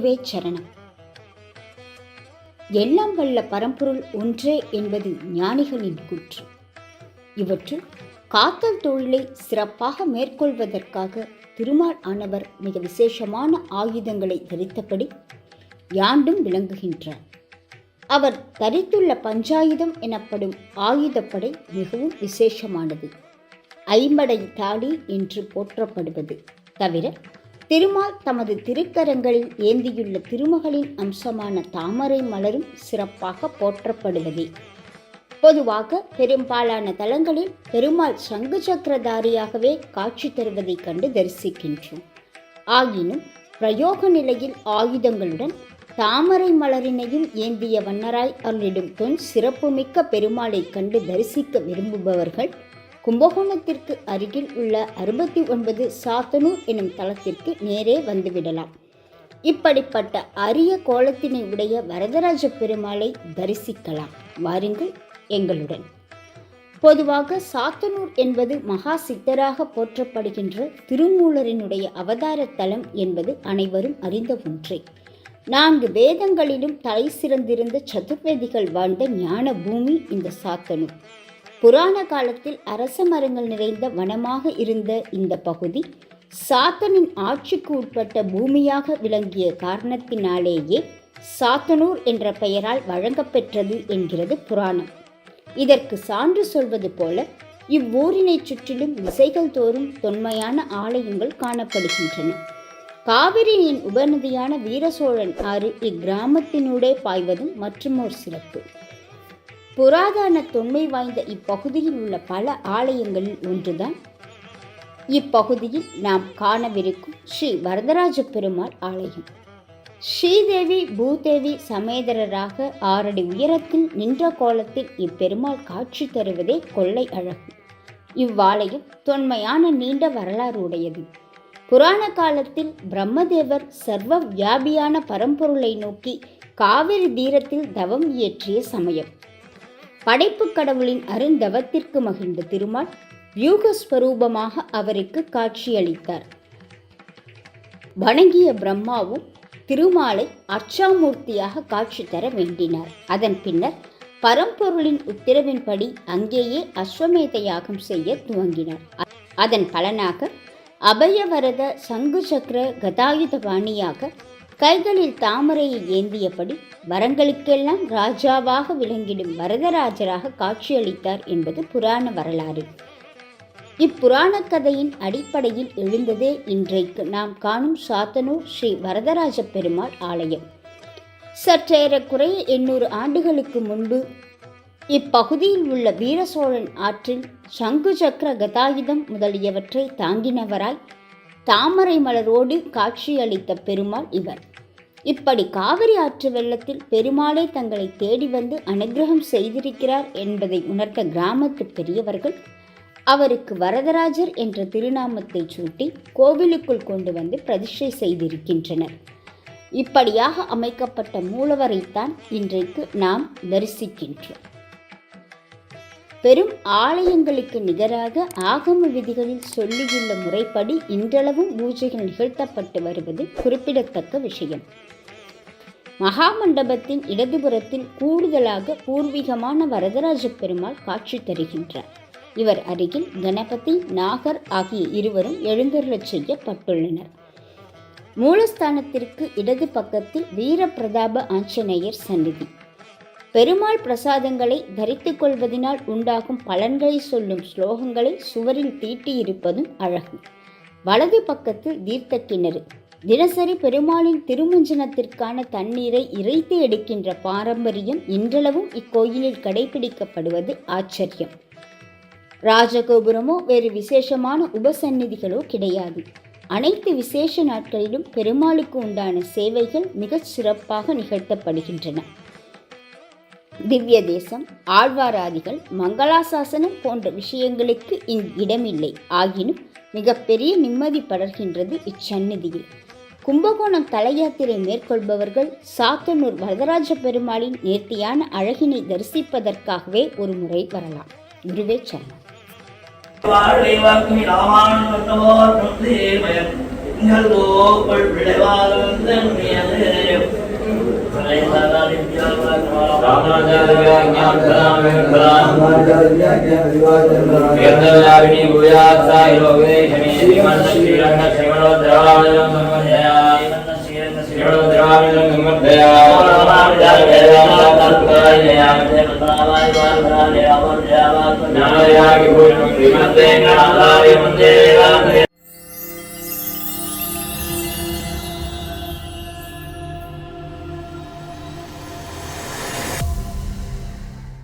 குருவே சரணம். எல்லாம் வல்ல பரம்பொருள் ஒன்றே என்பது ஞானிகளின் கூற்று. இவற்றுள் காத்தல் தொழிலை சிறப்பாக மேற்கொள்வதற்காக திருமால் ஆனவர் மிக விசேஷமான ஆயுதங்களை தரித்தபடி யாண்டும் விளங்குகின்றார். அவர் தரித்துள்ள பஞ்சாயுதம் எனப்படும் ஆயுதப்படை மிகவும் விசேஷமானது. ஐம்படை தாடி என்று போற்றப்படுவது தவிர திருமால் தமது திருக்கரங்களில் ஏந்தியுள்ள திருமகளின் அம்சமான தாமரை மலரும் சிறப்பாக போற்றப்படுவதே. பொதுவாக பெரும்பாலான தலங்களில் பெருமாள் சங்கு சக்கரதாரியாகவே காட்சி தருவதைக் கண்டு தரிசிக்கின்றோம். ஆயினும் பிரயோக நிலையில் ஆயுதங்களுடன் தாமரை மலரினையும் ஏந்திய வண்ணராய் அருளிடும் தொன் சிறப்புமிக்க பெருமாளைக் கண்டு தரிசிக்க விரும்புபவர்கள் கும்பகோணத்திற்கு அருகில் உள்ள அறுபத்தி ஒன்பது சாத்தனூர் எனும் தலத்திற்கு நேரே வந்துவிடலாம். இப்படிப்பட்ட அரிய கோலத்தினை உடைய வரதராஜ பெருமாளை தரிசிக்கலாம். வாருங்கள் எங்களுடன். பொதுவாக சாத்தனூர் என்பது மகா சித்தராக போற்றப்படுகின்ற திருமூலரினுடைய அவதார தலம் என்பது அனைவரும் அறிந்த ஒன்றே. நான்கு வேதங்களிலும் தலை சிறந்திருந்த சதுர்வேதிகள் வாழ்ந்த ஞான பூமி இந்த சாத்தனூர். புராண காலத்தில் அரச மரங்கள் நிறைந்த வனமாக இருந்த இந்த பகுதி சாத்தனின் ஆட்சிக்கு உட்பட்ட பூமியாக விளங்கிய காரணத்தினாலேயே சாத்தனூர் என்ற பெயரால் வழங்கப்பெற்றது என்கிறது புராணம். இதற்கு சான்று சொல்வது போல இவ்வூரினைச் சுற்றிலும் திசைகள் தோறும் தொன்மையான ஆலயங்கள் காணப்படுகின்றன. காவிரியின் உபநதியான வீரசோழன் ஆறு இக்கிராமத்தினூடே பாய்வதும் மற்றுமோர் சிறப்பு. புராதன தொன்மை வாய்ந்த இப்பகுதியில் உள்ள பல ஆலயங்களில் ஒன்றுதான். இப்பகுதியில் நாம் காணவிருக்கும் ஸ்ரீ வரதராஜ பெருமாள் ஆலயம். ஸ்ரீதேவி பூதேவி சமேதரராக ஆறடி உயரத்தில் நின்ற கோலத்தில் இப்பெருமாள் காட்சி தருவதே கொள்ளை அழகு. இவ்வாலயம் தொன்மையான நீண்ட வரலாறு உடையது. புராண காலத்தில் பிரம்மதேவர் சர்வ வியாபியான பரம்பொருளை நோக்கி காவிரி தீரத்தில் தவம் இயற்றிய சமயம். படைப்பு கடவுளின் அருந்தவத்திற்கு மகிழ்ந்த திருமால் வியூகஸ்வரூபமாக அவருக்கு காட்சியளித்தார். வணங்கிய பிரம்மாவும் திருமாலை அர்ச்சாமூர்த்தியாக காட்சி தர வேண்டினார். அதன் பின்னர் பரம்பொருளின் உத்தரவின்படி அங்கேயே அஸ்வமேத யாகம் செய்ய துவங்கினார். அதன் பலனாக அபயவரத சங்கு சக்கர கதாயுத பாணியாக கைகளில் தாமரையை ஏந்தியபடி வரங்களுக்கெல்லாம் ராஜாவாக விளங்கிடும் வரதராஜராக காட்சியளித்தார் என்பது புராண வரலாறு. இப்புராண கதையின் அடிப்படையில் எழுந்ததே இன்றைக்கு நாம் காணும் சாத்தனூர் ஸ்ரீ வரதராஜ பெருமாள் ஆலயம். சற்றேறக்குறைய எண்ணூறு ஆண்டுகளுக்கு முன்பு இப்பகுதியில் உள்ள வீரசோழன் ஆற்றில் சங்கு சக்கர கதாயுதம் முதலியவற்றை தாங்கினவராய் தாமரை மலரோடு காட்சியளித்த பெருமாள் இவர். இப்படி காவிரி ஆற்று வெள்ளத்தில் பெருமாளே தங்களை தேடி வந்து அனுகிரகம் செய்திருக்கிறார் என்பதை உணர்ந்த கிராமத்து பெரியவர்கள் அவருக்கு வரதராஜர் என்ற திருநாமத்தை சூட்டி கோவிலுக்குள் கொண்டு வந்து பிரதிஷ்டை செய்திருக்கின்றனர். இப்படியாக அமைக்கப்பட்ட மூலவரைத்தான் இன்றைக்கு நாம் தரிசிக்கின்றோம். பெரும் ஆலயங்களுக்கு நிகராக ஆகம விதிகளில் சொல்லியுள்ள முறைப்படி இன்றளவும் பூஜைகள் நிகழ்த்தப்பட்டு வருவது குறிப்பிடத்தக்க விஷயம். மகாமண்டபத்தின் இடதுபுறத்தில் கூடுதலாக பூர்வீகமான வரதராஜ பெருமாள் காட்சி தருகின்றார். இவர் அருகில் கணபதி நாகர் ஆகிய இருவரும் எழுந்தருளச் செய்யப்பட்டுள்ளனர். மூலஸ்தானத்திற்கு இடது பக்கத்தில் வீரபிரதாப ஆஞ்சநேயர் சந்நிதி. பெருமாள் பிரசாதங்களை தரித்து கொள்வதனால் உண்டாகும் பலன்களை சொல்லும் ஸ்லோகங்களை சுவரில் தீட்டியிருப்பதும் அழகு. வலது பக்கத்தில் தீர்த்த கிணறு. தினசரி பெருமாளின் திருமஞ்சனத்திற்கான தண்ணீரை இறைத்து எடுக்கின்ற பாரம்பரியம் இன்றளவும் இக்கோயிலில் கடைபிடிக்கப்படுவது ஆச்சரியம். ராஜகோபுரமோ வேறு விசேஷமான உபசந்நிதிகளோ கிடையாது. அனைத்து விசேஷ நாட்களிலும் பெருமாளுக்கு உண்டான சேவைகள் மிகச் சிறப்பாக நிகழ்த்தப்படுகின்றன. திவ்ய தேசம் ஆழ்வாராதிகள் மங்களாசாசனம் போன்ற விஷயங்களுக்கு இங்கு இடமில்லை. ஆகினும் மிகப்பெரிய நிம்மதி படர்கின்றது இச்சந்நிதியில். கும்பகோணம் தலையாத்திரை மேற்கொள்பவர்கள் சாத்தனூர் வரதராஜ பெருமாளின் நேர்த்தியான அழகினை தரிசிப்பதற்காகவே ஒரு முறை வரலாம். குருவே சரணம். ೇರ್ದವ್ಯಾಪಿಣಿ ಭೂಯಾತ್ ಸಾಯಿ ಲೋಕೇ ಶಮಿ ಶ್ರೀಮನ್ ಶ್ರೀರಂಗ ಶ್ರೀಮಣೋ ದ್ರವಾಣಂ ಸಂಮಯ ಶ್ರೀಮಣೋ ದ್ರವಾಣಂ ಸಂಮರ್ಧಯ ಜ್ಞಾನಯಾಗಿ ಭೂಷಣ ಶ್ರೀಮಂತೆ ಜ್ಞಾನಾಯ ಮಂದೇ